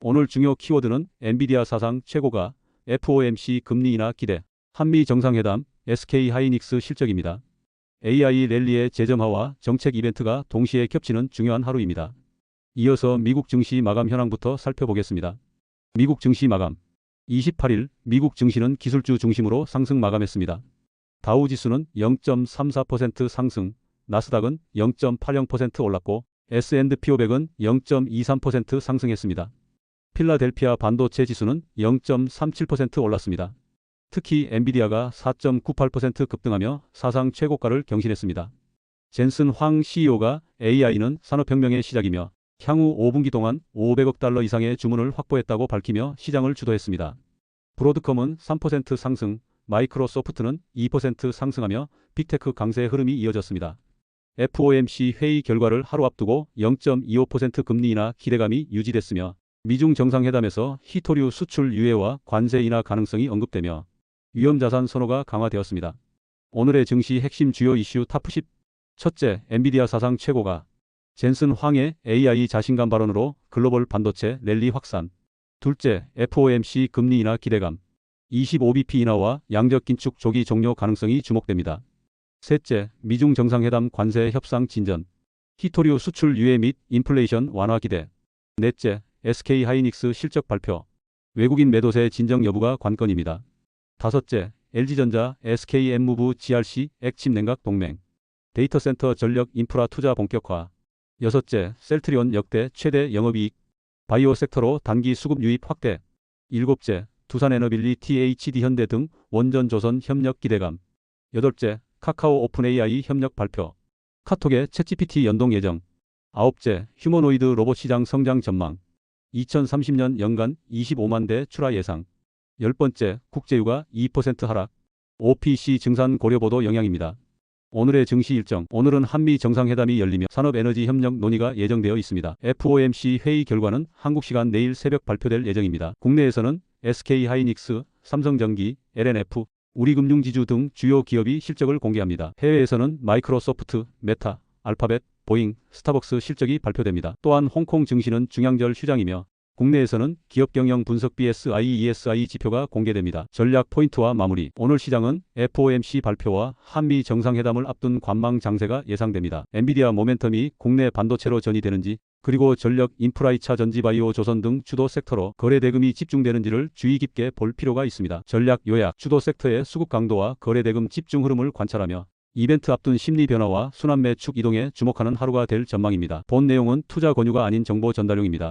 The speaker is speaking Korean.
오늘 중요 키워드는 엔비디아 사상 최고가 FOMC 금리 인하 기대, 한미 정상회담, SK 하이닉스 실적입니다. AI 랠리의 재점화와 정책 이벤트가 동시에 겹치는 중요한 하루입니다. 이어서 미국 증시 마감 현황부터 살펴보겠습니다. 미국 증시 마감 28일 미국 증시는 기술주 중심으로 상승 마감했습니다. 다우 지수는 0.34% 상승, 나스닥은 0.80% 올랐고 S&P 500은 0.23% 상승했습니다. 필라델피아 반도체 지수는 0.37% 올랐습니다. 특히 엔비디아가 4.98% 급등하며 사상 최고가를 경신했습니다. 젠슨 황 CEO가 AI는 산업혁명의 시작이며 향후 5분기 동안 500억 달러 이상의 주문을 확보했다고 밝히며 시장을 주도했습니다. 브로드컴은 3% 상승, 마이크로소프트는 2% 상승하며 빅테크 강세의 흐름이 이어졌습니다. FOMC 회의 결과를 하루 앞두고 0.25% 금리 인하 기대감이 유지됐으며 미중 정상회담에서 히토류 수출 유예와 관세 인하 가능성이 언급되며 위험자산 선호가 강화되었습니다. 오늘의 증시 핵심 주요 이슈 탑10 첫째, 엔비디아 사상 최고가 젠슨 황의 AI 자신감 발언으로 글로벌 반도체 랠리 확산. 둘째, FOMC 금리 인하 기대감. 25bp 인하와 양적 긴축 조기 종료 가능성이 주목됩니다. 셋째, 미중 정상회담 관세 협상 진전. 히토류 수출 유예 및 인플레이션 완화 기대. 넷째, SK 하이닉스 실적 발표. 외국인 매도세 진정 여부가 관건입니다. 다섯째, LG전자, SK 엠무브 GRC 액침 냉각 동맹. 데이터 센터 전력 인프라 투자 본격화. 여섯째, 셀트리온 역대 최대 영업이익. 바이오 섹터로 단기 수급 유입 확대. 일곱째, 두산에너빌리 THD 현대 등 원전 조선 협력 기대감. 여덟째, 카카오 오픈 AI 협력 발표. 카톡의 챗GPT 연동 예정. 아홉째, 휴머노이드 로봇 시장 성장 전망 2030년 연간 25만 대 출하 예상. 열 번째, 국제유가 2% 하락. OPC 증산 고려 보도 영향입니다. 오늘의 증시 일정. 오늘은 한미 정상회담이 열리며 산업에너지 협력 논의가 예정되어 있습니다. FOMC 회의 결과는 한국 시간 내일 새벽 발표될 예정입니다. 국내에서는 SK 하이닉스, 삼성전기, LNF, 우리금융지주 등 주요 기업이 실적을 공개합니다. 해외에서는 마이크로소프트, 메타, 알파벳, 보잉, 스타벅스 실적이 발표됩니다. 또한 홍콩 증시는 중앙절 휴장이며 국내에서는 기업 경영 분석 BSI, ESI 지표가 공개됩니다. 전략 포인트와 마무리. 오늘 시장은 FOMC 발표와 한미 정상회담을 앞둔 관망 장세가 예상됩니다. 엔비디아 모멘텀이 국내 반도체로 전이되는지 그리고 전력 인프라 2차 전지 바이오 조선 등 주도 섹터로 거래 대금이 집중되는지를 주의 깊게 볼 필요가 있습니다. 전략 요약 주도 섹터의 수급 강도와 거래 대금 집중 흐름을 관찰하며 이벤트 앞둔 심리 변화와 순환 매 축 이동에 주목하는 하루가 될 전망입니다. 본 내용은 투자 권유가 아닌 정보 전달용입니다.